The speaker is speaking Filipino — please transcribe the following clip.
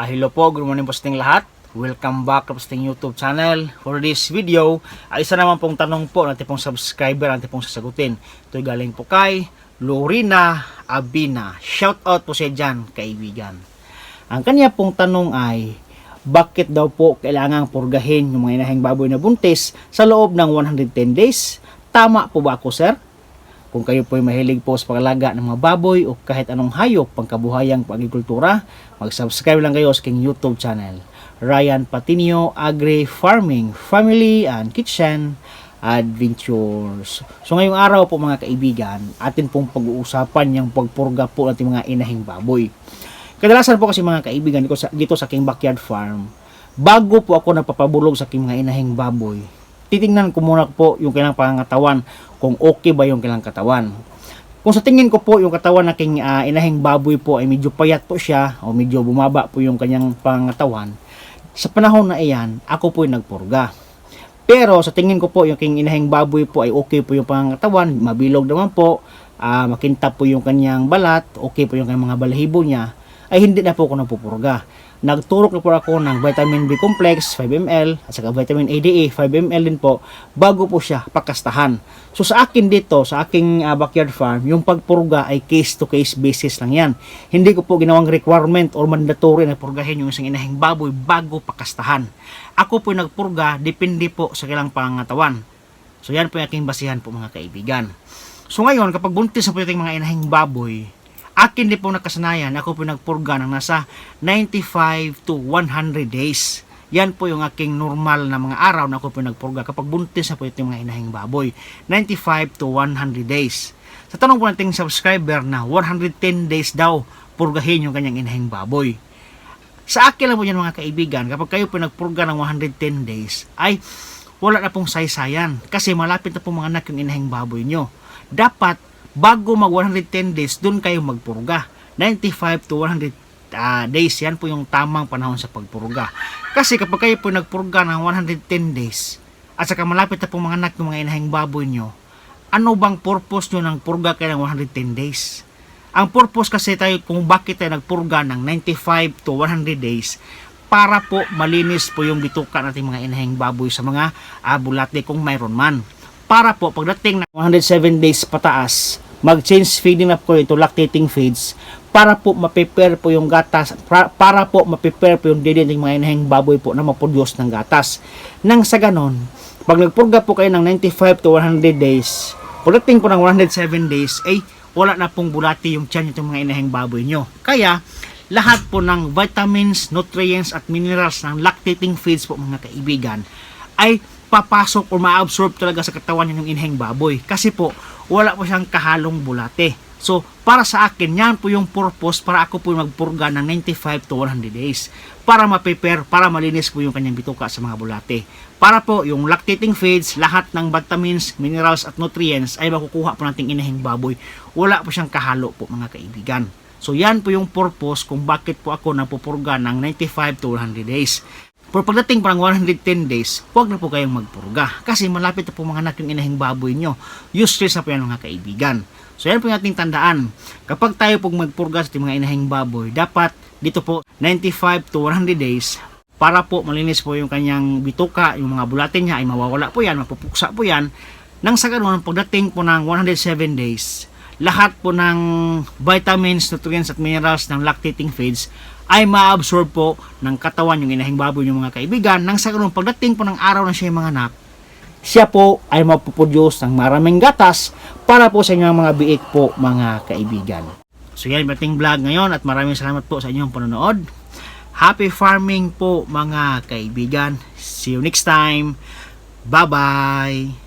Ah, hello po, good morning po sa ating lahat. Welcome back to sa ating YouTube channel. For this video, ay isa naman pong tanong po natin pong subscriber natin pong sasagutin. Ito galing po kay Lorina Abina. Shout out po siya dyan, kaibigan. Ang kanya pong tanong ay, bakit daw po kailangang purgahin yung mga inahing baboy na buntis sa loob ng 110 days? Tama po ba ako, sir? Kung kayo po ay mahilig po sa pagalaga ng mga baboy o kahit anong hayop pangkabuhayang pag-agrikultura, mag-subscribe lang kayo sa aking YouTube channel. Ryan Patinio Agri Farming, Family and Kitchen Adventures. So ngayong araw po mga kaibigan, atin pong pag-uusapan yung pagpurga po natin mga inahing baboy. Kadalasan po kasi mga kaibigan dito sa, dito sa aking backyard farm, bago po ako nagpapabulog sa aking mga inahing baboy, titingnan ko muna po yung kailang pangangatawan kung okay ba yung kailang katawan. Kung sa tingin ko po yung katawan ng aking ah, inahing baboy po ay medyo payat po siya o medyo bumaba po yung kanyang pangangatawan, sa panahon na iyan, ako po ay nagpurga. Pero sa tingin ko po yung aking inahing baboy po ay okay po yung pangangatawan, mabilog naman po, ah, makintab po yung kanyang balat, okay po yung kanyang mga balahibo niya, ay hindi na po ako nagpupurga nagturok na po ako ng vitamin B complex 5 ml at saka vitamin ADA 5 ml din po bago po siya pakastahan. So sa akin dito, sa aking uh, backyard farm, yung pagpurga ay case to case basis lang yan. Hindi ko po ginawang requirement or mandatory na purgahin yung isang inahing baboy bago pakastahan. Ako po nagpurga, depende po sa kailang pangatawan. So yan po yung aking basihan po mga kaibigan. So ngayon, kapag buntis na po yung mga inahing baboy, akin din po nakasanayan, ako po nagpurga ng nasa 95 to 100 days. Yan po yung aking normal na mga araw na ako po nagpurga kapag buntis na po ito yung mga inahing baboy. 95 to 100 days. Sa tanong po nating subscriber na 110 days daw purgahin yung kanyang inahing baboy. Sa akin lang po yan mga kaibigan, kapag kayo po nagpurga ng 110 days, ay wala na pong saysayan kasi malapit na po mga anak yung inahing baboy nyo. Dapat bago mag 110 days, doon kayo magpurga. 95 to 100 uh, days, yan po yung tamang panahon sa pagpurga. Kasi kapag kayo po nagpurga ng 110 days, at saka malapit na po mga anak ng mga inahing baboy nyo, ano bang purpose nyo ng purga kayo ng 110 days? Ang purpose kasi tayo kung bakit tayo nagpurga ng 95 to 100 days, para po malinis po yung bituka nating mga inahing baboy sa mga uh, bulate kung mayroon man. Para po pagdating ng 107 days pataas, mag-change feeding na po ito lactating feeds para po ma-prepare po yung gatas para, po ma-prepare po yung dede ng mga inahing baboy po na maproduce ng gatas. Nang sa ganon, pag nagpurga po kayo ng 95 to 100 days, pagdating po ng 107 days, ay wala na pong bulati yung tiyan itong mga inahing baboy nyo. Kaya, lahat po ng vitamins, nutrients at minerals ng lactating feeds po mga kaibigan ay papasok o ma-absorb talaga sa katawan ng inahing baboy. Kasi po, wala po siyang kahalong bulate. So, para sa akin, yan po yung purpose para ako po magpurga ng 95 to 100 days. Para ma-prepare, para malinis po yung kanyang bituka sa mga bulate. Para po, yung lactating feeds, lahat ng vitamins, minerals at nutrients ay makukuha po nating inahing baboy. Wala po siyang kahalo po mga kaibigan. So, yan po yung purpose kung bakit po ako napupurga ng 95 to 100 days. Pero pagdating parang 110 days, huwag na po kayong magpurga. Kasi malapit na po mga anak yung inahing baboy nyo. Useless na po yan mga kaibigan. So yan po yung ating tandaan. Kapag tayo pong magpurga sa mga inahing baboy, dapat dito po 95 to 100 days para po malinis po yung kanyang bituka, yung mga bulate niya ay mawawala po yan, mapupuksa po yan. Nang sa ganun, pagdating po ng 107 days, lahat po ng vitamins, nutrients at minerals ng lactating feeds ay ma-absorb po ng katawan yung inahing baboy yung mga kaibigan. Nang sa ganun, pagdating po ng araw na siya yung mga anak, siya po ay mapuproduce ng maraming gatas para po sa inyong mga biik po mga kaibigan. So yan ating vlog ngayon at maraming salamat po sa inyong panonood. Happy farming po mga kaibigan. See you next time. Bye-bye.